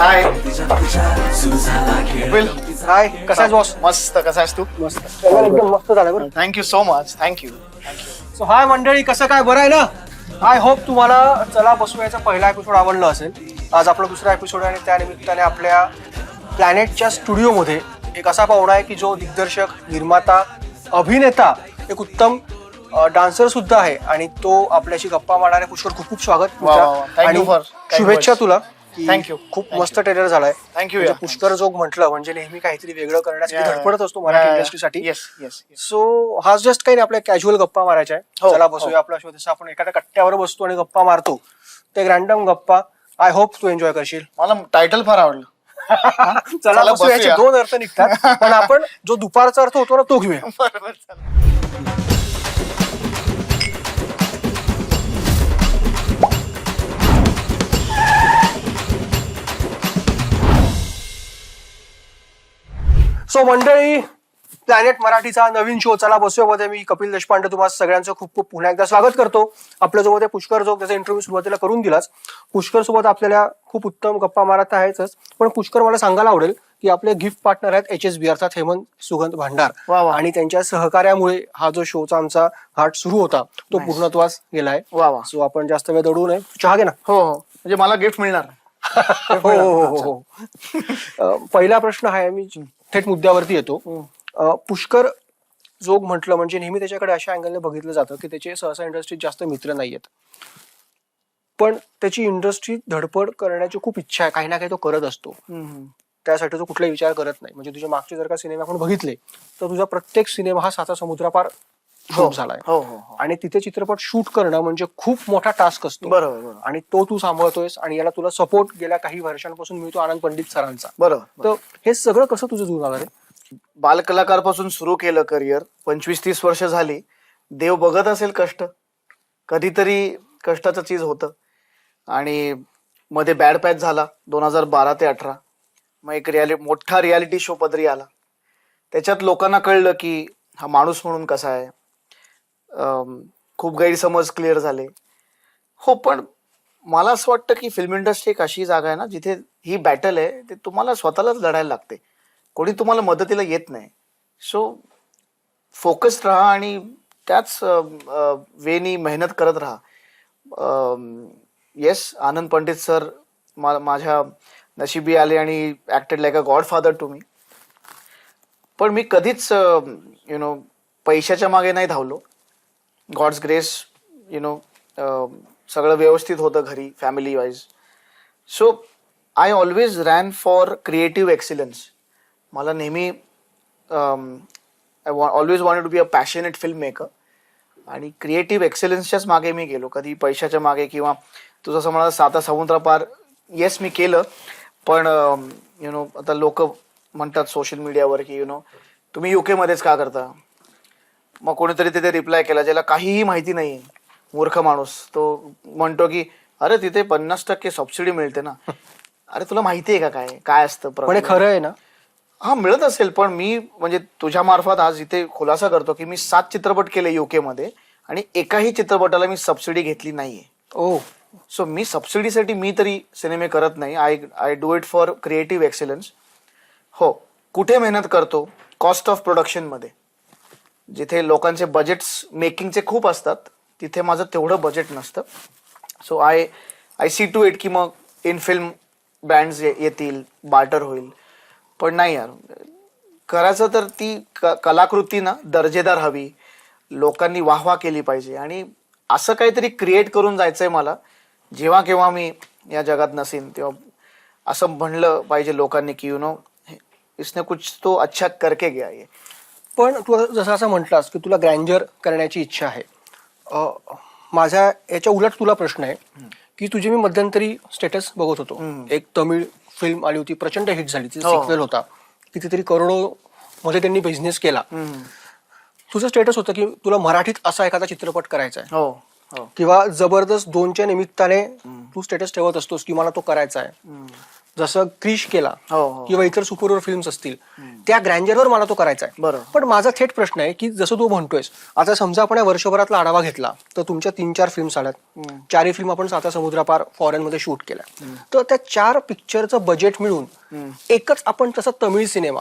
हाय will हाय कसा आहे boss मस्त. कसा आहेस तू? मस्त. एकदम मस्त झालं बरं. Thank you so much thank you so hi मंडळी. कसं काय? बरं आहे ना? आय होप तुम्हाला चला बसूयाचा पहिला एपिसोड आवडला असेल. आज आपला दुसरा एपिसोड आहे आणि त्या निमित्ताने आपल्या प्लॅनेटच्या स्टुडिओमध्ये एक असा पाहुणा आहे की जो दिग्दर्शक निर्माता अभिनेता एक उत्तम डान्सर सुद्धा आहे. आणि तो आपल्याशी गप्पा मारणारे पुष्कर खूप खूप स्वागत. वा, वा, वा. Thank you आणि for kind शुभेच्छा. तुला. की Thank you. खूप मस्त ट्रेलर झालाय. You, म्हणजे. पुष्कर जोग म्हटलं म्हणजे नेहमी काहीतरी वेगळं करण्यासाठी धडपडत असतो मराठी इंडस्ट्रीसाठी. येस येस सो हा जस्ट काही नाही आपल्या कॅज्युअल गप्पा मारायच्या आहे हो, चला हो. बसूया आपला शो जसं आपण एखाद्या कट्ट्यावर बसतो आणि गप्पा मारतो. ते रॅन्डम गप्पा. आय होप तू एन्जॉय करशील. मला टायटल फार आवडलं. चला चला बसूया. याचे बसूया. दोन अर्थ निघतात. पण आपण जो दुपारचा अर्थ होतो ना तो घेऊया. बरोबर सो मंडळी प्लॅनेट मराठीचा नवीन शो चला बसूयामध्ये मी कपिल देशपांडे तुम्हाला सगळ्यांचं खूप खूप पुन्हा एकदा स्वागत करतो. आपल्यासोबत आहे पुष्कर जोग त्याचा इंटरव्ह्यू सुरुवातीला करून दिलाच. पुष्कर सोबत आपल्याला खूप उत्तम गप्पा मारत आहेतच. पण पुष्कर मला सांगायला आवडेल की आपले गिफ्ट पार्टनर आहेत एच एस बी अर्थात हेमंत सुगंध भांडार. वा, वा. आणि त्यांच्या सहकार्यामुळे हा जो शोचा आमचा हाट सुरू होता तो. पूर्णत्वास गेलाय. वा वा. सो आपण जास्त वेळ दडू नये. चहा घे ना. हो हो. म्हणजे मला गिफ्ट मिळणार. हो हो हो हो. पहिला प्रश्न आहे मी थेट मुद्द्यावरती येतो. अ, पुष्कर जोग म्हटलं म्हणजे नेहमी त्याच्याकडे अशा अँगलने बघितलं जातं की त्याचे सहसा इंडस्ट्रीत जास्त मित्र नाहीयेत. पण त्याची इंडस्ट्रीत धडपड करण्याची खूप इच्छा आहे. काही ना काही तो करत असतो. हम्म. त्यासाठी तो कुठलाही विचार करत नाही. म्हणजे तुझे मागचे जर का सिनेमा आपण बघितले तर तुझा प्रत्येक सिनेमा हा साता समुद्रापार हो शूट झालाय. हो हो हो. आणि तिथे चित्रपट शूट करणं म्हणजे खूप मोठा टास्क असतो. बरोबर बरोबर. आणि तो तू सांभाळतोयस आणि याला तुला सपोर्ट गेल्या काही वर्षांपासून मिळतो आनंद पंडित सरांचा. बरोबर तर हे सगळं कसं तुझं जुळणार आहे बालकलाकारपासून सुरू केलं करिअर पंचवीस तीस वर्ष झाली. देव बघत असेल कष्ट. कधीतरी कष्टाचं चीज होतं. आणि मध्ये बॅड पॅच झाला दोन हजार बारा ते अठरा. मग एक रियालि मोठा रियालिटी शो पदरी आला. त्याच्यात लोकांना कळलं की हा माणूस म्हणून कसा आहे? खूप गैरसमज क्लिअर झाले. हो पण मला असं वाटतं की फिल्म इंडस्ट्री एक अशी जागा आहे ना जिथे ही बॅटल आहे ते तुम्हाला स्वतःलाच लढायला लागते. कोणी तुम्हाला मदतीला येत नाही. सो फोकस्ड राहा आणि त्याच वेनी मेहनत करत राहा. येस आनंद पंडित सर माझ्या नशिबी आले आणि acted like a godfather to me पण मी कधीच यु नो पैशाच्या मागे नाही धावलो. गॉड्स ग्रेस यु नो सगळं व्यवस्थित होतं घरी family wise so I always ran for creative excellence मला नेहमी I always want to be a passionate film maker आणि क्रिएटिव्ह एक्सेलन्सच्याच मागे मी गेलो. कधी पैशाच्या मागे किंवा तू जसं म्हणा साता समुद्र पार. येस मी केलं. पण um, यु नो आता लोक म्हणतात सोशल मीडियावर की यु नो तुम्ही युकेमध्येच का करता? मग कोणीतरी तिथे रिप्लाय केला ज्याला काहीही माहिती नाही मूर्ख माणूस. तो म्हणतो की अरे तिथे पन्नास टक्के सबसिडी मिळते ना. अरे तुला माहिती आहे का काय? काय असतं पण हे खरं आहे ना? हा मिळत असेल पण मी म्हणजे तुझ्या मार्फत आज इथे खुलासा करतो की मी सात चित्रपट केले युके मध्ये आणि एकाही चित्रपटाला मी सबसिडी घेतली नाहीये. ओ. सो मी सबसिडीसाठी मी तरी सिनेमे करत नाही. I I do it for creative excellence हो कुठे मेहनत करतो? कॉस्ट ऑफ प्रोडक्शनमध्ये जिथे लोकांचे बजेट्स मेकिंगचे खूप असतात तिथे माझं तेवढं बजेट नसतं. So I I see to it की मग इन फिल्म बँड्स येतील बार्टर होईल. पण नाही यार. करायचं तर ती क कलाकृती ना दर्जेदार हवी. लोकांनी वाहवा केली पाहिजे. आणि असं काहीतरी क्रिएट करून जायचंय मला. जेव्हा केव्हा मी या जगात नसेन तेव्हा असं म्हणलं पाहिजे लोकांनी की यु नो इसने कुछ तो अच्छा करके गया ये. पण तू जसं असं म्हटलास की तुला ग्रँजर करण्याची इच्छा आहे. अ, माझ्या याच्या उलट तुला प्रश्न आहे की तुझे मी मध्यंतरी स्टेटस बघत होतो. एक तमिळ फिल्म आली होती प्रचंड हिट झाली तिचा हो. सिक्वेल होता. कितीतरी करोडो मध्ये त्यांनी बिझनेस केला. तुझं स्टेटस होतं की तुला मराठीत असा एखादा चित्रपट करायचा आहे. हो हो. किंवा जबरदस्त दोनच्या निमित्ताने तू स्टेटस ठेवत असतोस की मला तो करायचा आहे. जसं क्रिश केला हो हो. किंवा इतर सुपरवर फिल्म्स असतील त्या ग्रँजरवर मला तो करायचा आहे. बरोबर. पण माझा थेट प्रश्न आहे की जसं तू म्हणतोयस आता समजा आपण या वर्षभरातला आढावा घेतला तर तुमच्या तीन चार फिल्म्स आल्यात. चारही फिल्म आपण साता समुद्रापार फॉरेन मध्ये शूट केल्या. तर त्या चार पिक्चरचं बजेट मिळून एकच आपण तसा तमिळ सिनेमा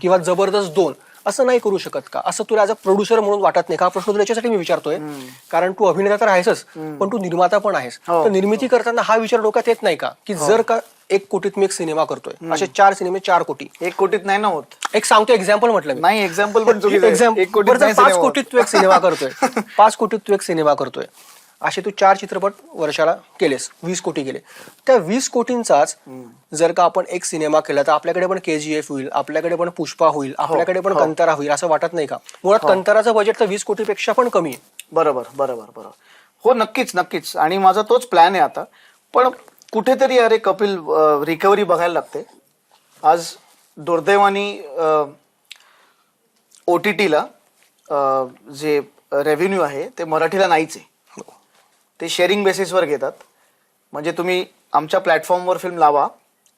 किंवा जबरदस्त दोन असं नाही करू शकत का? असं तुला ऍज अ प्रोड्युसर म्हणून वाटत नाही का? हा प्रश्न तुला याच्यासाठी मी विचारतोय. कारण तू अभिनेता तर आहेसच पण तू निर्माता पण आहेस. हो. तर निर्मिती करताना हा विचार डोक्यात येत नाही का? की जर का एक कोटीत मी एक सिनेमा करतोय असे चार सिनेमे चार कोटी. एक कोटीत नाही ना होत. एक सांगतो एक्झाम्पल म्हटलं नाही एक्झाम्पल पण चुकीचं आहे. Example. एक कोटीत बरं, जर नाही पाच. कोटीत तू एक सिनेमा करतोय. पाच कोटीत तू एक सिनेमा करतोय. असे तू चार चित्रपट वर्षाला केलेस वीस कोटी गेले त्या वीस कोटींचाच जर का आपण एक सिनेमा केला तर आपल्याकडे पण के जी एफ होईल आपल्याकडे पण पुष्पा होईल आपल्याकडे पण हो. कंतारा होईल असं वाटत नाही का? मुळात कंताराचं बजेट तर वीस कोटीपेक्षा पण कमी आहे. बरोबर बरोबर बरोबर. हो नक्कीच नक्कीच. आणि माझा तोच प्लॅन आहे आता. पण कुठेतरी अरे कपिल रिकव्हरी बघायला लागते. आज दुर्दैवानी ओ टी टीला जे रेव्हेन्यू आहे ते मराठीला नाहीच आहे. ते शेअरिंग बेसिसवर घेतात. म्हणजे तुम्ही आमच्या प्लॅटफॉर्मवर फिल्म लावा.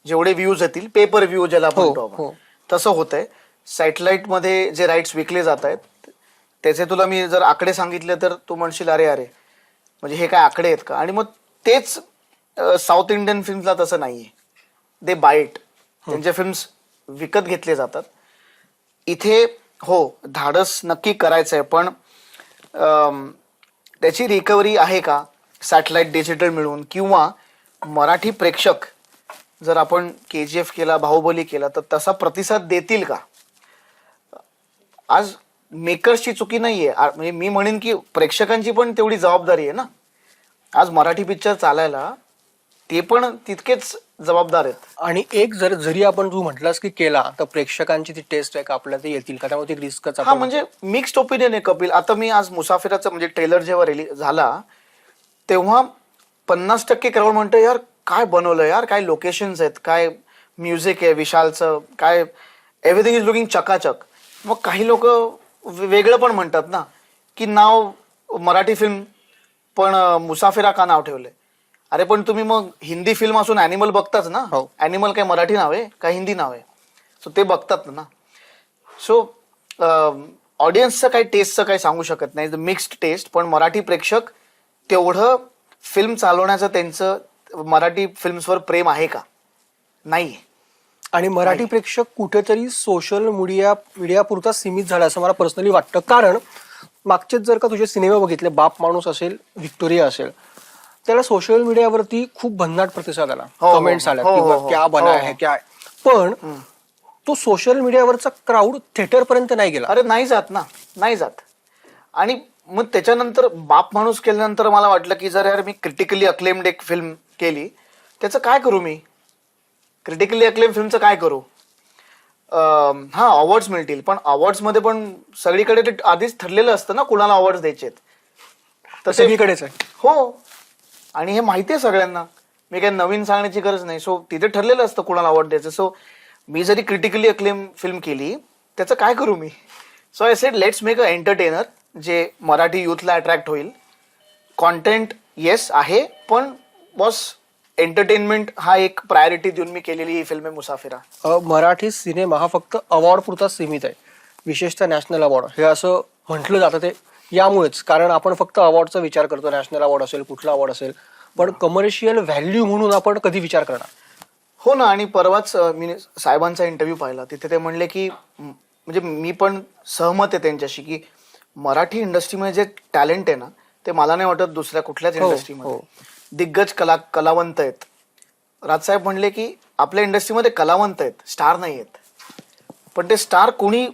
जेवढे व्ह्यूज येतील पेपर व्ह्यू ज्याला हो, म्हणतो आपण. हो. तसं होतंय. सॅटेलाइटमध्ये जे राईट्स विकले जात आहेत त्याचे तुला मी जर आकडे सांगितले तर तू म्हणशील अरे अरे. म्हणजे हे काय आकडे आहेत का? आणि मग तेच साऊथ इंडियन फिल्मला तसं नाहीये. दे बाईट त्यांचे फिल्म्स विकत घेतले जातात. इथे हो धाडस नक्की करायचं आहे पण त्याची रिकव्हरी आहे का? सॅटेलाइट डिजिटल मिळून किंवा मराठी प्रेक्षक जर आपण के जी एफ केला बाहुबली केला तर तसा प्रतिसाद देतील का? आज मेकर्सची चुकी नाहीये. आ- म्हणजे मी म्हणेन की प्रेक्षकांची पण तेवढी जबाबदारी आहे ना. आज मराठी पिक्चर चालायला ते पण तितकेच जबाबदार आहेत. आणि एक जर जरी आपण तू म्हटलास की केला तर प्रेक्षकांची ती टेस्ट आहे का आपल्याला ते येतील का? त्यामुळे ती रिस्कच हा म्हणजे मिक्स्ड ओपिनियन आहे कपिल. आता मी आज मुसाफिराचं म्हणजे ट्रेलर जेव्हा रिलीज झाला तेव्हा पन्नास टक्के क्राऊड म्हणतो यार काय बनवलं? यार काय लोकेशन्स आहेत? काय म्युझिक आहे? विशालचं? काय एव्हरीथिंग इज लुकिंग चकाचक. मग काही लोक वेगळं पण म्हणतात ना की नाव मराठी फिल्म पण मुसाफिरा का नाव ठेवलंय? अरे पण तुम्ही मग हिंदी फिल्म असून अॅनिमल बघताच ना? हो. अॅनिमल काय मराठी नाव आहे? का हिंदी नाव आहे? सो ते बघतात ना. सो ऑडियन्सचं काही टेस्टचं काही सांगू शकत नाही. मिक्स्ड टेस्ट पण मराठी प्रेक्षक तेवढं फिल्म चालवण्याचं त्यांचं मराठी फिल्म्सवर प्रेम आहे का? नाही आणि मराठी प्रेक्षक कुठेतरी सोशल मीडिया मीडिया पुरता सीमित झाला असं मला पर्सनली वाटतं. कारण मागचेच जर का तुझे सिनेमे बघितले बाप माणूस असेल व्हिक्टोरिया असेल त्याला सोशल मीडियावरती खूप भन्नाट प्रतिसाद आला. कमेंट्स आल्या हो, की हो, बघ, हो. क्या बना हो, है हो. क्या. पण तो सोशल मीडियावरचा क्राऊड थिएटर पर्यंत नाही गेला. अरे नाही जात ना. नाही जात. आणि मग त्याच्यानंतर बाप माणूस केल्यानंतर मला वाटलं की जर यार मी क्रिटिकली अक्लेम्ड एक फिल्म केली त्याचं काय करू मी? क्रिटिकली अक्लेम फिल्मचं काय करू? हा अवॉर्ड्स मिळतील. पण अवॉर्ड्समध्ये पण सगळीकडे ते आधीच ठरलेलं असतं ना कुणाला अवॉर्ड्स द्यायचे तसे सगळीकडेच आहे. हो. आणि हे माहिती आहे सगळ्यांना. मी काही नवीन सांगण्याची गरज नाही. सो तिथे ठरलेलं असतं कुणाला अवॉर्ड द्यायचं. सो मी जरी क्रिटिकली अक्लेम फिल्म केली त्याचं काय करू मी? So I said let's make a entertainer जे मराठी युथला अट्रॅक्ट होईल. कॉन्टेंट येस आहे पण बॉस एंटरटेनमेंट हा एक प्रायोरिटी देऊन मी केलेली ही फिल्म आहे मुसाफिरा. मराठी सिनेमा हा फक्त अवॉर्ड पुरता सीमित आहे. विशेषतः नॅशनल अवॉर्ड हे असं म्हटलं जातं ते. यामुळेच कारण आपण फक्त अवॉर्डचा विचार करतो. नॅशनल अवॉर्ड असेल कुठला अवॉर्ड असेल. पण कमर्शियल व्हॅल्यू म्हणून आपण कधी विचार करणार? हो ना आणि परवाच मी साहेबांचा इंटरव्ह्यू पाहिला. तिथे ते म्हणले की म्हणजे मी पण सहमत आहे त्यांच्याशी की मराठी इंडस्ट्रीमध्ये जे टॅलेंट आहे ना ते मला नाही वाटत दुसऱ्या कुठल्याच हो, इंडस्ट्रीमध्ये. हो. दिग्गज कला कलावंत आहेत. राजसाहेब म्हणले की आपल्या इंडस्ट्रीमध्ये कलावंत आहेत स्टार नाही आहेत. पण ते स्टार कोणी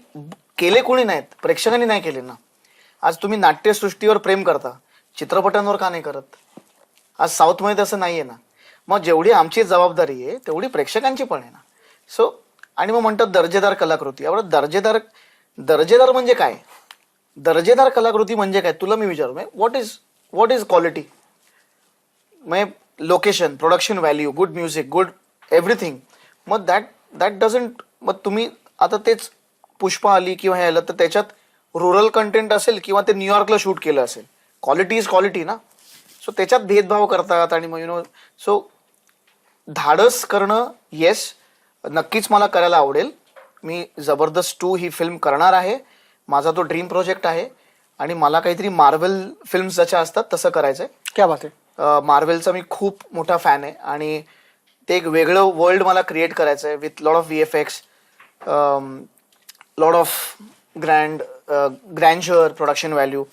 केले कोणी नाहीत प्रेक्षकांनी नाही केले ना. आज तुम्ही नाट्यसृष्टीवर प्रेम करता चित्रपटांवर का नाही करत? आज साऊथमध्ये तसं नाहीये ना. मग जेवढी आमची जबाबदारी आहे तेवढी प्रेक्षकांची पण आहे ना. सो आणि मग म्हणतात दर्जेदार कलाकृती. आपण दर्जेदार दर्जेदार म्हणजे काय? दर्जेदार कलाकृती म्हणजे काय? तुला मी विचारू what is what is quality म्हणजे location production value good music good everything मग दॅट दॅट डझंट मग तुम्ही आता तेच पुष्पा आली किंवा हे आलं तर त्याच्यात रुरल कंटेंट असेल किंवा ते न्यूयॉर्कला शूट केलं असेल. क्वालिटी इज क्वालिटी ना? सो त्याच्यात भेदभाव करतात आणि मग यु नो सो धाडस करणं येस नक्कीच मला करायला आवडेल. मी जबरदस्त टू ही फिल्म करणार आहे. माझा तो ड्रीम प्रोजेक्ट आहे आणि मला काहीतरी मार्वल फिल्म्स जशा असतात तसं करायचं आहे क्या बात आहे. मार्वेलचा मी खूप मोठा फॅन आहे आणि ते एक वेगळं वर्ल्ड मला क्रिएट करायचं आहे with lot of V F X lot of grand grandeur production value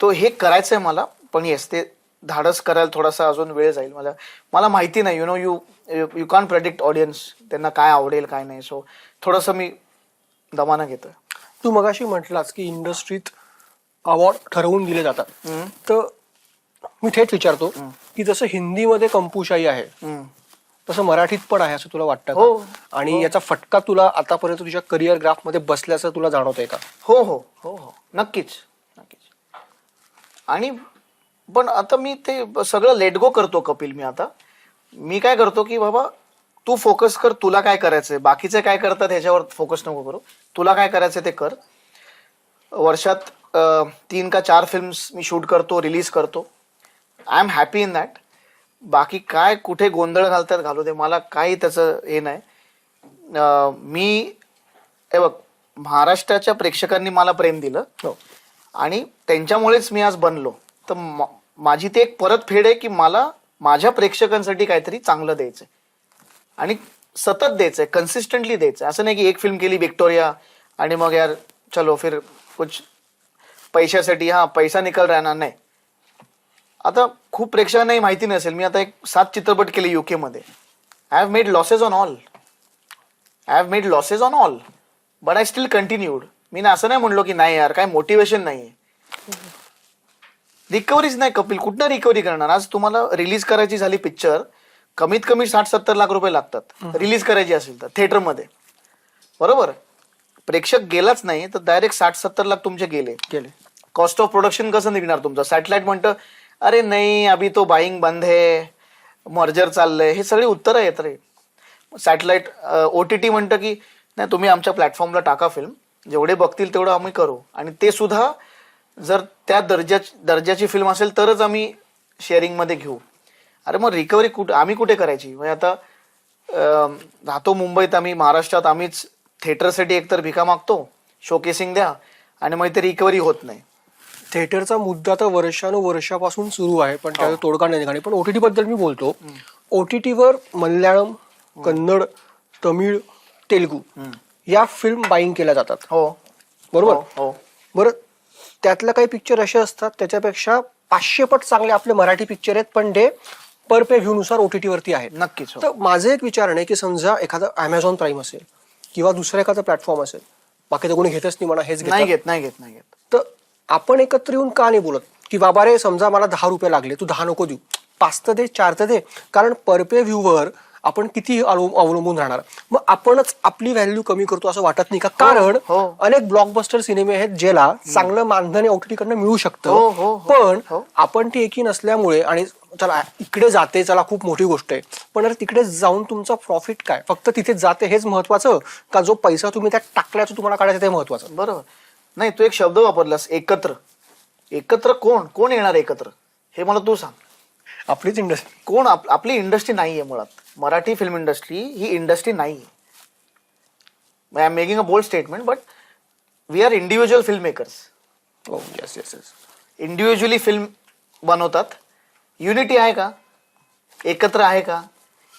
तो हे करायचं आहे मला पण येस ते धाडस करायला थोडासा अजून वेळ जाईल मला. मला माहिती नाही you know you you can predict audience त्यांना काय आवडेल काय नाही. सो थोडंसं मी दमानं घेतोय. तू मगाशी म्हटलास की इंडस्ट्रीत अवॉर्ड ठरवून दिले जातात. तर मी थेट विचारतो की जसं हिंदीमध्ये कंपूशाही आहे. तसं मराठीत पण आहे असं तुला वाटतं हो. आणि याचा फटका तुला आतापर्यंत तुझ्या करिअर ग्राफमध्ये बसल्याचं तुला जाणवतंय का? हो हो. हो हो. नक्कीच. नक्कीच. आणि पण आता मी ते सगळं लेट गो करतो कपिल मी आता. मी काय करतो की बाबा तू फोकस कर तुला काय करायचंय? बाकीचे काय करतात ह्याच्यावर फोकस नको करू. तुला काय करायचंय ते कर. वर्षात तीन का चार फिल्म्स मी शूट करतो रिलीज करतो. I am happy in that बाकी काय कुठे गोंधळ घालतात घालू दे. मला काही त्याचं हे नाही. मी हे बघ महाराष्ट्राच्या प्रेक्षकांनी मला प्रेम दिलं. हो. आणि त्यांच्यामुळेच मी आज बनलो. तर माझी ते एक परत फेड आहे की मला माझ्या प्रेक्षकांसाठी काहीतरी चांगलं द्यायचंय. आणि सतत द्यायचंय कन्सिस्टंटली द्यायचंय. असं नाही की एक फिल्म केली विक्टोरिया आणि मग यार चलो फिर कुछ पैशासाठी हा पैसा निकल राहणार नाही. आता खूप प्रेक्षकांनाही माहिती नसेल मी आता एक सात चित्रपट केले युके मध्ये. I have made losses on all I have made losses on all but I still continued मी ना असं नाही म्हणलो की नाही यार काय मोटिवेशन नाही रिकव्हरीच नाही कपिल कुठनं रिकव्हरी करणार? आज तुम्हाला रिलीज करायची झाली पिक्चर कमीत कमी साठ सत्तर लाख रुपये लागतात. रिलीज करायची असेल तर थिएटरमध्ये. बरोबर? प्रेक्षक गेलाच नाही तर डायरेक्ट साठ सत्तर लाख तुमचे गेले. केले कॉस्ट ऑफ प्रोडक्शन कसं निघणार तुमचं? सॅटेलाइट म्हणतं अरे नाही अभी तो बाईंग बंद है मर्जर चाललंय. हे सगळी उत्तरं येत रे. सॅटेलाइट ओ टी टी म्हणतं की नाही तुम्ही आमच्या प्लॅटफॉर्मला टाका फिल्म जेवढे बघतील तेवढं आम्ही करू. आणि ते सुद्धा जर त्या दर्जा दर्जाची फिल्म असेल तरच आम्ही शेअरिंगमध्ये घेऊ. अरे मग रिकव्हरी कुठे आम्ही कुठे करायची? म्हणजे आता राहतो मुंबईत आम्ही महाराष्ट्रात आम्हीच थिएटरसाठी एकतर भिका मागतो शोकेसिंग द्या आणि मग ते रिकव्हरी होत नाही. थिएटरचा मुद्दा तर वर्षानुवर्षापासून सुरू आहे पण त्याचा तोडगा नाही निघाली. पण ओटीटी बद्दल मी बोलतो. OTT वर मल्याळम कन्नड तमिळ तेलुगू या फिल्म बाईंग केल्या जातात. हो. बरोबर? हो, हो. बरं त्यातल्या काही पिक्चर असे असतात त्याच्यापेक्षा पाचशे पट चांगले आपले मराठी पिक्चर आहेत पण ते पर पे व्ह्यू नुसार ओटीटी वरती आहेत नक्कीच हो. तर माझं एक विचार आहे की समजा एखादा अमेझॉन प्राईम असेल किंवा दुसरं एखादा प्लॅटफॉर्म असेल बाकी तर कोणी घेतच नाही म्हणा हेच नाही घेतात घेत नाही घेत नाही घेत. तर आपण एकत्र येऊन का नाही बोलत? की बाबा रे समजा मला दहा रुपये लागले तू दहा नको देऊ. पाच तर दे चार तर दे. कारण परपे व्ह्यूवर आपण किती अवलंब- अवलंबून राहणार? मग आपणच आपली व्हॅल्यू कमी करतो असं वाटत नाही का? कारण हो. अनेक ब्लॉकबस्टर सिनेमे आहेत ज्याला चांगलं मानधन ओटीटी कडनं मिळू हो, शकतं. हो, हो. पण हो. आपण ती एकी नसल्यामुळे आणि चला इकडे जाते चला खूप मोठी गोष्ट आहे. पण अरे तिकडे जाऊन तुमचा प्रॉफिट काय? फक्त तिथे जाते हेच महत्वाचं? का जो पैसा तुम्ही त्यात टाकल्याचं तुम्हाला काढायचं ते महत्वाचं? बरोबर. नाही तू एक शब्द वापरलास एकत्र. एकत्र कोण? कोण येणार एकत्र? हे मला तू सांग. आपलीच इंडस्ट्री कोण आप, आपली इंडस्ट्री नाही आहे मुळात. मराठी फिल्म इंडस्ट्री ही इंडस्ट्री नाही आहे I am making a bold statement but we are individual film makers हो yes yes yes individually film बनवतात. युनिटी आहे का? एकत्र आहे का?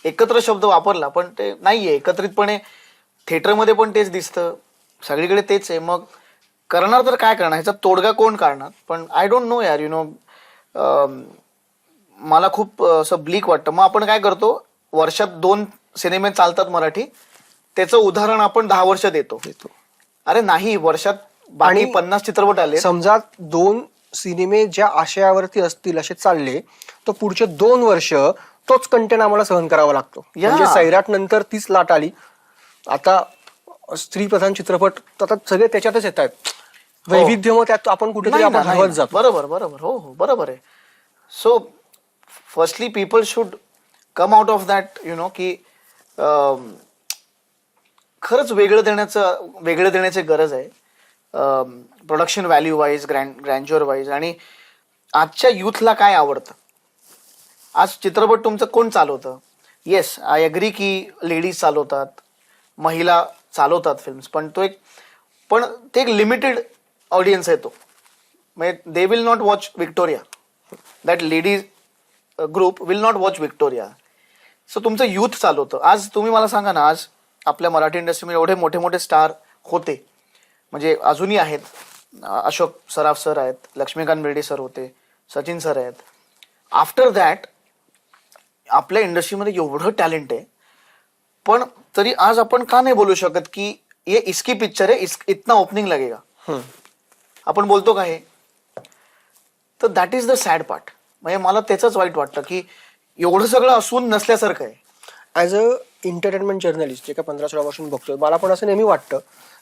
एकत्र शब्द वापरला पण ते नाही आहे एकत्रितपणे थिएटरमध्ये पण तेच दिसतं. सगळीकडे तेच आहे. मग करणार तर काय करणार? ह्याचा तोडगा कोण काढणार? पण आय डोंट नो यार यु नो मला खूप असं ब्लीक वाटतं. मग आपण काय करतो? वर्षात दोन सिनेमे चालतात मराठी. त्याचं उदाहरण आपण दहा वर्ष देतो. देतो. अरे नाही वर्षात बाकी आणि पन्नास चित्रपट आले समजा दोन सिनेमे ज्या आशयावरती असतील असे चालले तर पुढचे दोन वर्ष तोच कंटेंट आम्हाला सहन करावा लागतो. म्हणजे सैराट नंतर तीच लाट आली. आता स्त्री प्रधान चित्रपट आता सगळे त्याच्यातच येत आहेत. वैविध्य मग त्यात आपण कुठेतरी आपण. जातो. बरोबर बरोबर. हो हो बरोबर आहे. So firstly people should come out of that you know की खरंच वेगळं देण्याचं वेगळं देण्याची गरज आहे. Production value wise grand grandeur wise आणि आजच्या युथला काय आवडतं? आज चित्रपट तुमचं कोण चालवतं? येस आय अग्री की लेडीज चालवतात महिला चालवतात फिल्म्स पण तो एक पण ते एक लिमिटेड ऑडियन्स आहे तो. म्हणजे they will not watch Victoria that ladies group will not watch Victoria so तुमचं युथ चालवतं आज तुम्ही मला सांगा ना आज आपल्या मराठी इंडस्ट्रीमध्ये एवढे मोठे मोठे स्टार होते. म्हणजे अजूनही आहेत. अशोक सराफ सर आहेत लक्ष्मीकांत बेर्डे सर होते सचिन सर आहेत. आफ्टर दॅट आपल्या इंडस्ट्रीमध्ये एवढं टॅलेंट आहे. पण तरी आज आपण का नाही बोलू शकत की ये इसकी पिक्चर आहे इस, इतना ओपनिंग लगेगा. आपण बोलतो का हे? तर that is the sad part म्हणजे मला त्याचंच वाईट वाटतं की एवढं सगळं असून नसल्यासारखं आहे. ॲज अ एंटरटेनमेंट जर्नलिस्ट जे का पंधरा सोळा वर्षांनी बघतोय मला पण असं नेहमी वाटतं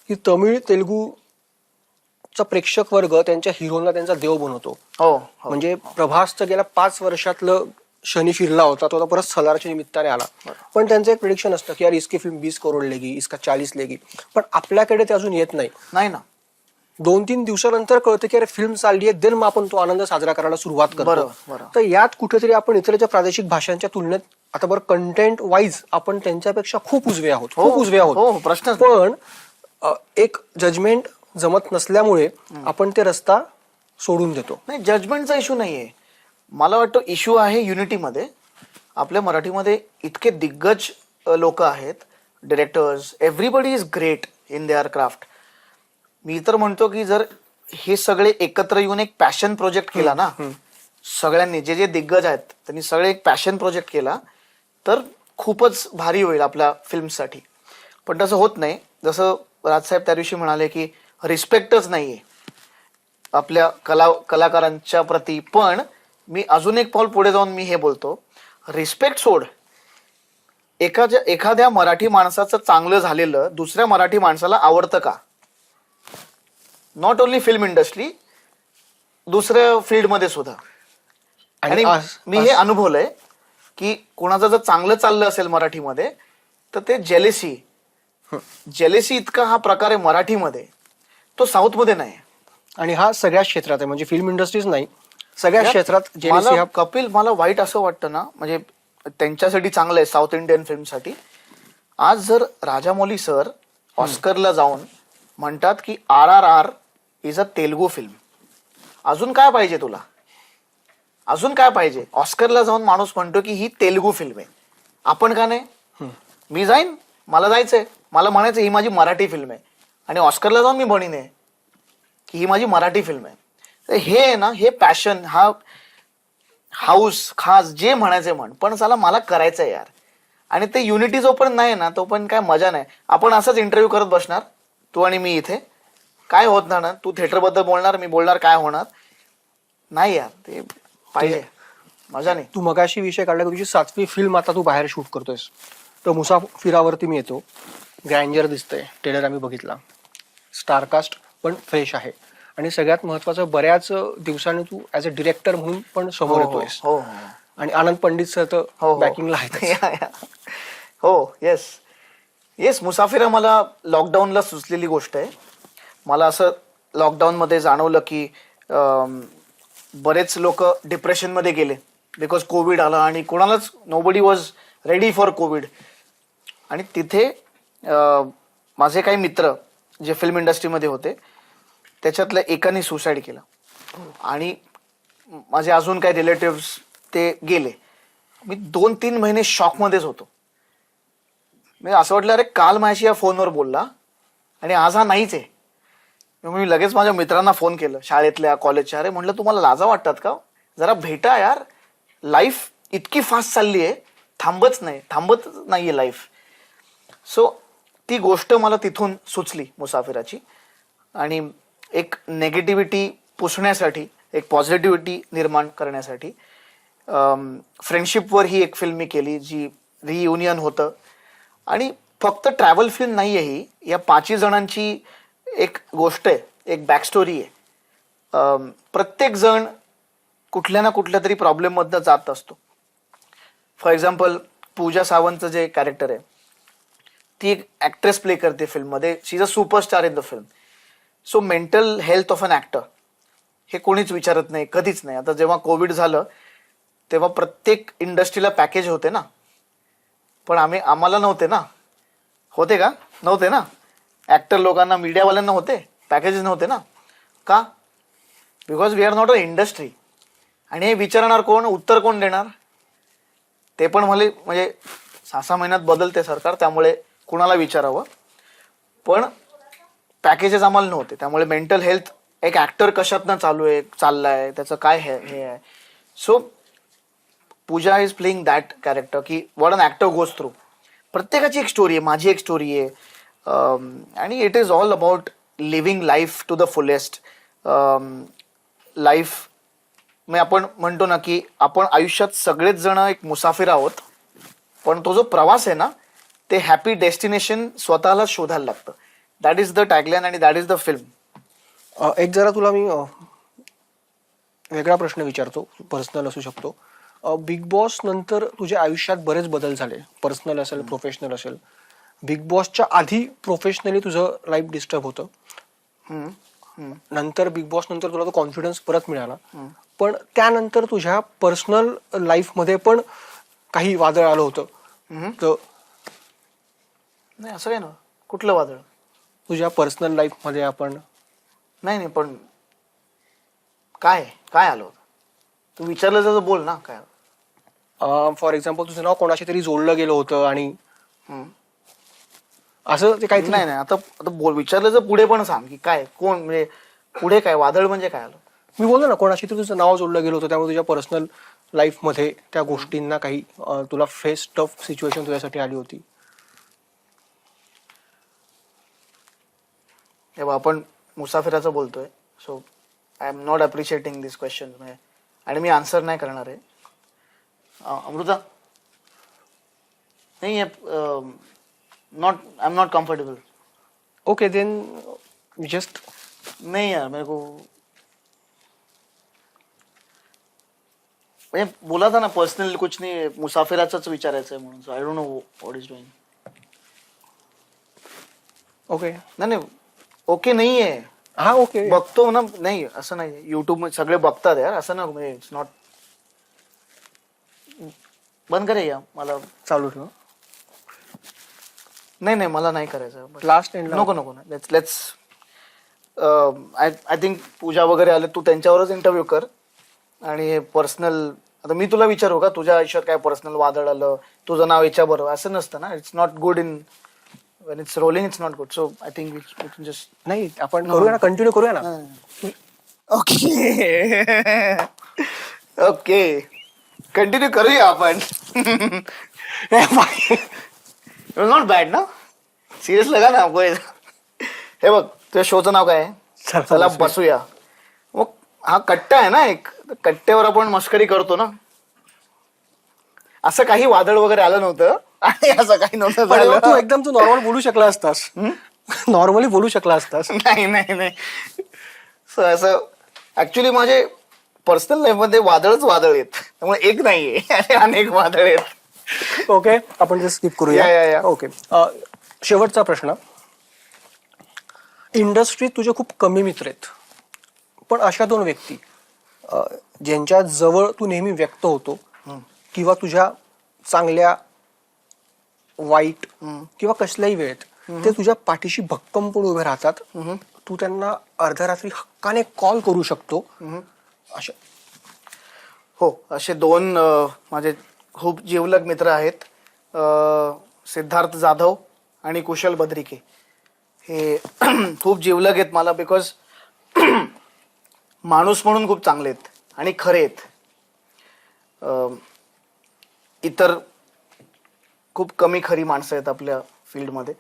की तमिळ तेलुगूचा प्रेक्षक वर्ग त्यांच्या हिरोला त्यांचा देव बनवतो. हो हो. म्हणजे प्रभासचं गेल्या पाच वर्षातलं शनी फिरला होता तो आता परत सलारच्या निमित्ताने आला. पण त्यांचं एक प्रिडिक्शन असतं की यार इसकी फिल्म बीस करोड लेगी इसका चाळीस लेगी. पण आपल्याकडे ते अजून येत नाही. नाही ना. दोन तीन दिवसानंतर कळतं की अरे फिल्म चालली आहे देन मग आपण तो आनंद साजरा करायला सुरुवात करतो. तर यात कुठेतरी आपण इतरच्या प्रादेशिक भाषांच्या तुलनेत आता बरं कंटेंट वाईज आपण त्यांच्यापेक्षा खूप उजवे आहोत खूप उजवे हो हो आहोत प्रश्नच नाही. पण अ, एक जजमेंट जमत नसल्यामुळे आपण ते रस्ता सोडून देतो. नाही जजमेंटचा इश्यू नाहीये. मला वाटतं इश्यू आहे युनिटीमध्ये आपल्या मराठीमध्ये इतके दिग्गज लोक आहेत directors everybody is great in their craft मी तर म्हणतो की जर हे सगळे एकत्र येऊन एक पॅशन प्रोजेक्ट केला ना सगळ्यांनी जे जे दिग्गज आहेत त्यांनी सगळे एक पॅशन प्रोजेक्ट केला तर खूपच भारी होईल आपल्या फिल्मसाठी पण तसं होत नाही. जसं राजसाहेब त्या दिवशी म्हणाले की रिस्पेक्टच नाहीये आपल्या कला कलाकारांच्या प्रती. पण मी अजून एक पाऊल पुढे जाऊन मी हे बोलतो. रिस्पेक्ट सोड. एखाद्या एखाद्या मराठी माणसाचं चांगलं झालेलं दुसऱ्या मराठी माणसाला आवडतं का? नॉट ओन्ली फिल्म इंडस्ट्री दुसऱ्या फील्डमध्ये सुद्धा. आणि मी हे अनुभवलंय की कोणाचं जर चांगलं चाललं असेल मराठीमध्ये तर ते जेलेसी जेलेसी इतका हा प्रकार आहे मराठीमध्ये तो साऊथमध्ये नाही. आणि हा सगळ्याच क्षेत्रात आहे म्हणजे फिल्म इंडस्ट्रीज नाही. सगळ्या क्षेत्रात jealousy मला हा कपिल मला वाईट असं वाटतं ना म्हणजे त्यांच्यासाठी चांगलं आहे साऊथ इंडियन फिल्मसाठी आज जर राजामौली सर ऑस्करला जाऊन म्हणतात की R R R is a Telugu film अजून काय पाहिजे तुला? अजून काय पाहिजे? ऑस्करला जाऊन माणूस म्हणतो की ही तेलगू फिल्म आहे. आपण का नाही? मी जाईन. मला जायचंय. मला म्हणायचं ही माझी मराठी फिल्म आहे. आणि ऑस्करला जाऊन मी म्हणीन आहे की ही माझी मराठी फिल्म आहे. तर हे आहे ना हे पॅशन हा हाऊस खास जे म्हणायचे म्हण. पण चला मला करायचं आहे यार. आणि ते युनिटी जोपर्यंत नाही ना तो पण काय मजा नाही. आपण असंच इंटरव्ह्यू करत बसणार तू आणि मी इथे. काय होत नाही ना? तू थिएटरबद्दल बोलणार मी बोलणार काय होणार? नाही यार ते पाहिजे. मजा नाही. तू मगाशी विषय काढला की तुझी सातवी फिल्म आता तू बाहेर शूट करतोयस. तर मुसाफिरावरती मी येतो. ग्रँजर दिसतंय टेलर आम्ही बघितला. स्टारकास्ट पण फ्रेश आहे. आणि सगळ्यात महत्वाचं बऱ्याच दिवसांनी तू ऍज अ डिरेक्टर म्हणून पण समोर हो, हो, येतोयस. हो, हो. आणि आनंद पंडित सर हो, तर हो. बॅकिंगला आहेत. हो येस येस मुसाफिरा मला लॉकडाऊनला सुचलेली गोष्ट आहे. मला असं लॉकडाऊनमध्ये जाणवलं की बरेच लोक डिप्रेशनमध्ये गेले. बिकॉज कोविड आला आणि कोणालाच nobody was ready for COVID आणि तिथे माझे काही मित्र जे फिल्म इंडस्ट्रीमध्ये होते त्याच्यातल्या एकाने सुसाईड केलं. आणि माझे अजून काही रिलेटिव्स ते गेले. मी दोन तीन महिने शॉकमध्येच होतो. मी असं वाटलं अरे काल माझ्याशी या फोनवर बोलला आणि आज हा नाहीच आहे. मग मी लगेच माझ्या मित्रांना फोन केलं शाळेतल्या कॉलेजच्या. अरे म्हटलं तुम्हाला लाजा वाटतात का हो? जरा भेटा यार. लाईफ इतकी फास्ट चालली आहे थांबच नाही. थांबत नाहीये लाईफ सो ती गोष्ट मला तिथून सुचली मुसाफिराची. आणि एक नेगेटिव्हिटी पुसण्यासाठी एक पॉझिटिव्हिटी निर्माण करण्यासाठी फ्रेंडशिपवर ही एक फिल्म मी केली जी रियुनियन होतं. आणि फक्त ट्रॅव्हल फिल्म नाही आहे ही. या पाचही जणांची एक गोष्ट आहे एक बॅकस्टोरी आहे. प्रत्येकजण प्रत्येक जण कुठल्या ना कुठल्या तरी प्रॉब्लेममधनं जात असतो. फॉर एक्झाम्पल पूजा सावंतचं जे कॅरेक्टर आहे ती एक ॲक्ट्रेस प्ले करते फिल्ममध्ये she is a superstar in the film so mental health of an actor हे कोणीच विचारत नाही कधीच नाही. आता जेव्हा कोविड झालं तेव्हा प्रत्येक इंडस्ट्रीला पॅकेज होते ना. पण आम्ही आम्हाला नव्हते ना. होते का? नव्हते ना? ऍक्टर लोकांना मीडियावाल्यांना होते? पॅकेजेस नव्हते ना? का? Because we are not a industry आणि हे विचारणार कोण उत्तर कोण देणार? ते पण मला म्हणजे सहा सहा महिन्यात बदलते सरकार त्यामुळे कुणाला विचारावं? पण पॅकेजेस आम्हाला नव्हते. त्यामुळे मेंटल हेल्थ एक ऍक्टर कशातनं चालू आहे चाललाय त्याचं काय हे हे आहे? So Pooja is playing that character की what an actor goes through प्रत्येकाची एक स्टोरी आहे माझी एक स्टोरी आहे. आणि it is all about living life to the fullest life मग आपण म्हणतो ना की आपण आयुष्यात सगळेच जण एक मुसाफिर आहोत पण तो जो प्रवास आहे ना ते हॅपी डेस्टिनेशन स्वतःला शोधायला लागतं. दॅट इज द टॅगलाईन आणि दॅट इज द फिल्म एक जरा तुला मी वेगळा प्रश्न विचारतो पर्सनल असू शकतो. बिग बॉस नंतर तुझ्या आयुष्यात बरेच बदल झाले पर्सनल असेल प्रोफेशनल असेल. बिग बॉसच्या आधी प्रोफेशनली तुझं लाईफ डिस्टर्ब होतं. नंतर बिग बॉस नंतर तुला तो कॉन्फिडन्स परत मिळाला. पण त्यानंतर तुझ्या पर्सनल लाईफमध्ये पण काही वादळ आलं होतं. तर नाही असं काय ना कुठलं वादळ? तुझ्या पर्सनल लाईफमध्ये आपण नाही नाही पण काय? काय आलं होतं? तू विचारलं तर बोल ना काय फॉर एक्झाम्पल तुझं नाव कोणाशी तरी जोडलं गेलं होतं आणि. असं ते काहीतरी नाही नाही. आता आता बोल विचारलं तर पुढे पण सांग की काय कोण म्हणजे पुढे काय वादळ म्हणजे काय आलं? मी बोललो ना कोणाशी तरी तुझं नाव जोडलं गेलं होतं त्यामुळे तुझ्या पर्सनल लाईफमध्ये त्या गोष्टींना काही अं, तुला फेस टफ सिच्युएशन तुझ्यासाठी आली होती. हे बघ, आपण मुसाफिराचं बोलतोय. So I am not appreciating this question आणि मी आन्सर नाही करणार आहे. अं, अमृता? नाही not I am not comfortable okay then just नहीं यार मेरे को म्हणजे बोला था ना पर्सनल कुछ नाही मुसाफिराचंच विचारायचं आहे म्हणून. I don't know what is doing okay नाही नाही ओके नाही आहे. हा ओके बघतो ना नाही असं नाही युट्यूब सगळे बघतात यार असं ना म्हणजे इट्स नॉट बंद करे या मला चालू ठेव. नाही नाही मला नाही करायचं. लास्ट एंड नको नको let's let's I I think Pooja वगैरे आले तू त्यांच्यावरच इंटरव्ह्यू कर. आणि पर्सनल आता मी तुला विचारू का? तुझ्या आयुष्यात काय पर्सनल वादळ आलं? तुझं नाव याच्या बरोबर? असं नसतं ना. It's not good in when it's rolling it's not good so I think just नाही आपण करूया ना कंटिन्यू करूया ना. ओके ओके कंटिन्यू करूया आपण. नॉट बॅड ना सिरियस लगा ना आपको हे बघ तुझ्या शोचं नाव काय आहे चला बसूया. मग हा कट्टा आहे ना एक कट्ट्यावर आपण मस्करी करतो ना असं काही वादळ वगैरे आलं नव्हतं आणि असं काही नव्हतं पण झालं. तू एकदम तू नॉर्मल बोलू शकला असतास नॉर्मली बोलू शकला असतास नाही नाही नाही असं ऍक्च्युली माझे पर्सनल लाईफमध्ये वादळच वादळ आहेत त्यामुळे एक नाहीये आणि अनेक वादळ आहेत ओके आपण जे स्किप करूया. ओके शेवटचा प्रश्न. इंडस्ट्रीत तुझे खूप कमी मित्र आहेत. पण अशा दोन व्यक्ती ज्यांच्या जवळ तू नेहमी व्यक्त होतो किंवा तुझ्या चांगल्या वाईट किंवा कसल्याही वेळेत ते तुझ्या पाठीशी भक्कमपणे उभे राहतात. तू त्यांना अर्ध्या रात्री हक्काने कॉल करू शकतो. अशा हो असे दोन माझे खूप जिवलग मित्र आहेत. सिद्धार्थ जाधव आणि कुशल बद्रिके. हे खूप जिवलग आहेत मला बिकॉज माणूस म्हणून खूप चांगले आहेत आणि खरे आहेत. इतर खूप कमी खरी माणसं आहेत आपल्या फील्डमध्ये.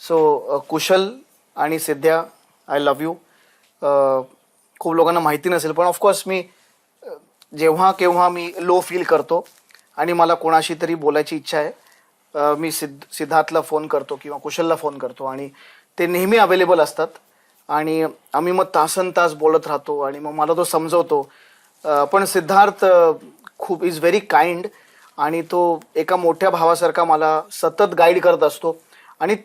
सो कुशल आणि सिद्ध्या आय लव्ह यू खूप लोकांना माहिती नसेल पण ऑफकोर्स मी जेव्हा केव्हा मी लो फील करतो आणि मला कोणाशी तरी बोलायची इच्छा आहे. मी सिद्ध सिद्धार्थला फोन करतो किंवा कुशलला फोन करतो आणि ते नेहमी अवेलेबल असतात. आणि आम्ही मग तासन तास बोलत राहतो आणि मग मला तो समजवतो. पण सिद्धार्थ खूप इज व्हेरी काइंड आणि तो एका मोठ्या भावासारखा मला सतत गाईड करत असतो. आणि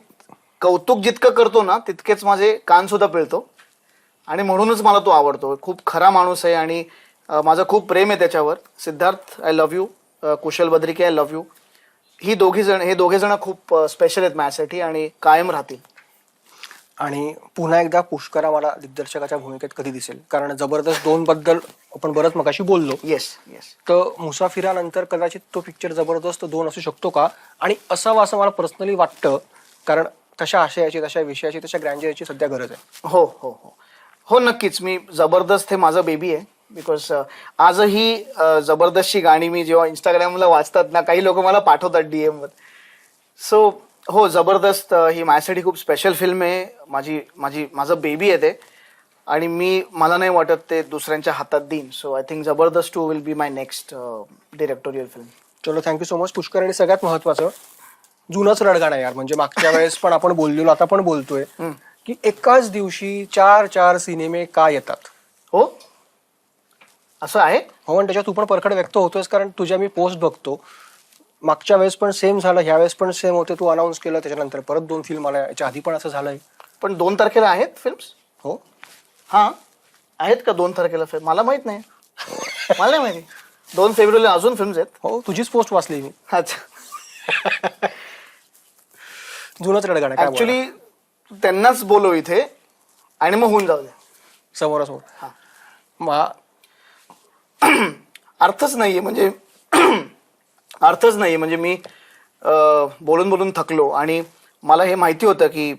कौतुक जितकं करतो ना तितकेच माझे कानसुद्धा पिळतो. आणि म्हणूनच मला तो आवडतो. खूप खरा माणूस आहे आणि माझं खूप प्रेम आहे त्याच्यावर. Siddharth I love you Kushal Badrike I love you ही दोघी जण हे दोघे जण खूप स्पेशल आहेत माझ्यासाठी आणि कायम राहतील. आणि पुन्हा एकदा पुष्करा मला दिग्दर्शकाच्या भूमिकेत कधी दिसेल? कारण जबरदस्त दोन बद्दल आपण बरंच मगाशी बोललो. येस येस तर मुसाफिरानंतर कदाचित तो पिक्चर जबरदस्त दोन असू शकतो का? आणि असावा असं मला पर्सनली वाटतं कारण तशा आशयाची तशा विषयाची तशा ग्रँजरची सध्या गरज आहे. हो हो हो. हो नक्कीच. मी जबरदस्त हे माझं बेबी आहे. बिकॉज आजही अ, जबरदस्तची गाणी मी जेव्हा इंस्टाग्रामला वाचतात ना काही लोक मला पाठवतात DM वर. सो हो जबरदस्त अ, ही माझ्यासाठी खूप स्पेशल फिल्म आहे. माझी माझी माझं बेबी आहे ते. आणि मी मला नाही वाटत ते दुसऱ्यांच्या हातात देईन. So I think Zabardast two will be my next directorial film चलो thank you so much Pushkar आणि सगळ्यात महत्वाचं जुनंच रडगाणं यार. म्हणजे मागच्या वेळेस पण आपण बोललेलो आता पण बोलतोय की एकाच दिवशी चार चार सिनेमे का येतात? हो. असं आहे. हो आणि त्याच्यात तू पण परखड व्यक्त होतोयस कारण तुझ्या मी पोस्ट बघतो. मागच्या वेळेस पण सेम झालं ह्या वेळेस पण सेम होते. तू अनाऊन्स केलं त्याच्यानंतर परत दोन फिल्म आल्या. याच्या आधी पण असं झालंय. पण दोन तारखेला आहेत फिल्म्स हो. हा. आहेत का दोन तारखेला फिल्म मला माहीत नाही. मला नाही माहिती. दोन फेब्रुवारीला अजून फिल्म्स आहेत. हो तुझीच पोस्ट वाचली मी. अच्छा. जुनंच रडगाणं काय ऍक्च्युली त्यांनाच बोलव इथे आणि मग होऊन जाऊ दे. समोरासमोर. हा. मा अर्थच नाहीये म्हणजे अर्थच नाहीये. म्हणजे मी बोलून बोलून थकलो आणि मला हे माहिती होतं की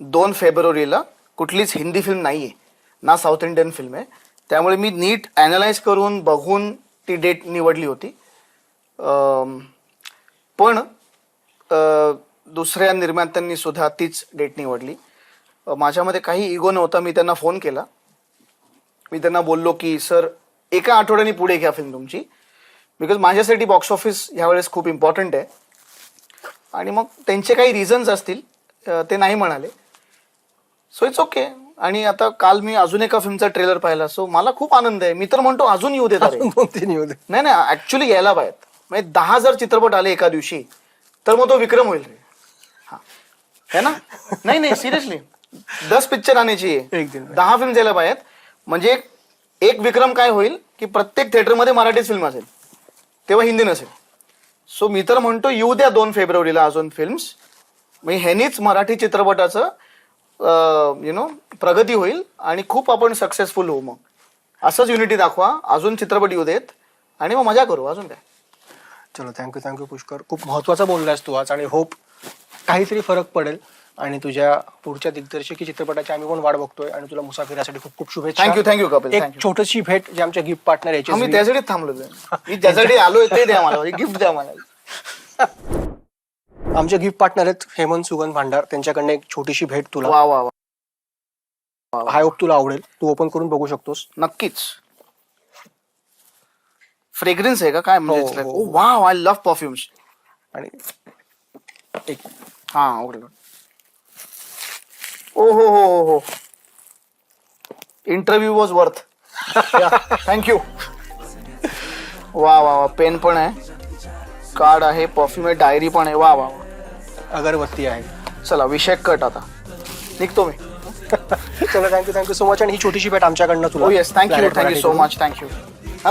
दोन फेब्रुवारीला कुठलीच हिंदी फिल्म नाही आहे ना साऊथ इंडियन फिल्म आहे. त्यामुळे मी नीट अॅनलाइज करून बघून ती डेट निवडली होती. पण दुसऱ्या निर्मात्यांनी सुद्धा तीच डेट निवडली. माझ्यामध्ये काही इगो नव्हता मी त्यांना फोन केला. मी त्यांना बोललो की सर एका आठवड्याने पुढे घ्या फिल्म तुमची. बिकॉज माझ्यासाठी बॉक्स ऑफिस ह्यावेळेस खूप इम्पॉर्टंट आहे. आणि मग त्यांचे काही रिझन्स असतील ते नाही म्हणाले. सो इट्स ओके आणि आता काल मी अजून एका फिल्मचा ट्रेलर पाहिला. सो मला खूप आनंद आहे. मी तर म्हणतो अजून येऊ देत नाही नाही ऍक्च्युली यायला पाहिजेत. म्हणजे दहा जर चित्रपट आले एका दिवशी तर मग तो विक्रम होईल रे. हा. है ना? नाही नाही सिरियसली दस पिक्चर आणे चाहिए एक दिन में. दहा फिल्म यायला पाहिजेत. म्हणजे एक विक्रम काय होईल की प्रत्येक थिएटरमध्ये मराठीच फिल्म असेल. तेव्हा हिंदी नसेल. सो मी तर म्हणतो येऊ द्या दोन फेब्रुवारीला अजून फिल्म्स म्हणजे ह्यानीच मराठी चित्रपटाचं यु नो प्रगती होईल आणि खूप आपण सक्सेसफुल होऊ मग. असंच युनिटी दाखवा. अजून चित्रपट येऊ देत. आणि मग मजा करू. अजून काय? चलो थँक्यू थँक्यू पुष्कर. खूप महत्वाचं बोललास तू आज आणि होप काहीतरी फरक पडेल. आणि तुझ्या पुढच्या दिग्दर्शकी चित्रपटाची आम्ही पण वाट बघतोय आणि तुला मुसाफिरासाठी खूप खूप शुभेच्छा. Thank you, कपिल, एक. छोटीशी भेट जे आमचे गिफ्ट पार्टनर याचे आम्ही त्यासाठीच थांबलो मी ज्यासाठी आलोय ते द्या मला गिफ्ट द्या मला. आमचे गिफ्ट पार्टनर आहेत हेमंत सुगंध भांडार. त्यांच्याकडनं एक छोटीशी भेट तुला. वा वा वा. हाय होप तुला आवडेल. तू ओपन करून बघू शकतोस. नक्कीच. फ्रेग्रन्स आहे का? काय हो, म्हणजे हो, वा आय लव्ह परफ्युम्स आणि एक हा आवडलं ओ हो हो हो हो. इंटरव्ह्यू वॉज वर्थ थँक्यू वा वा वा पेन पण आहे. कार्ड आहे परफ्यूम आहे डायरी पण आहे. वा वा वा. अगरबत्ती आहे. चला विषय कट आता. निघतो मी. चला थँक्यू थँक्यू सो मच आणि ही छोटीशी भेट आमच्याकडनं तुला. हो yes thank you thank you so. Much thank you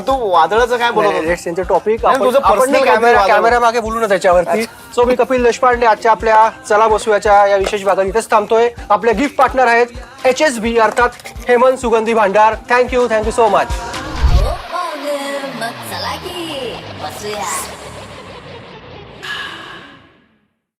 तू वादळाचं काय बोलत होता? त्यांचं टॉपिक नाही, तुझं personal काहीतरी कॅमेरा मागे बोलू ना त्याच्यावरती सो मी कपिल देशपांडे आजच्या आपल्या चला बसूयाच्या या विशेष भागात इथेच थांबतोय. आपले गिफ्ट पार्टनर आहेत एच एस बी अर्थात हेमंत सुगंधी भांडार. थँक्यू थँक्यू सो मच हो पाहुणे मग चला की. बसूया.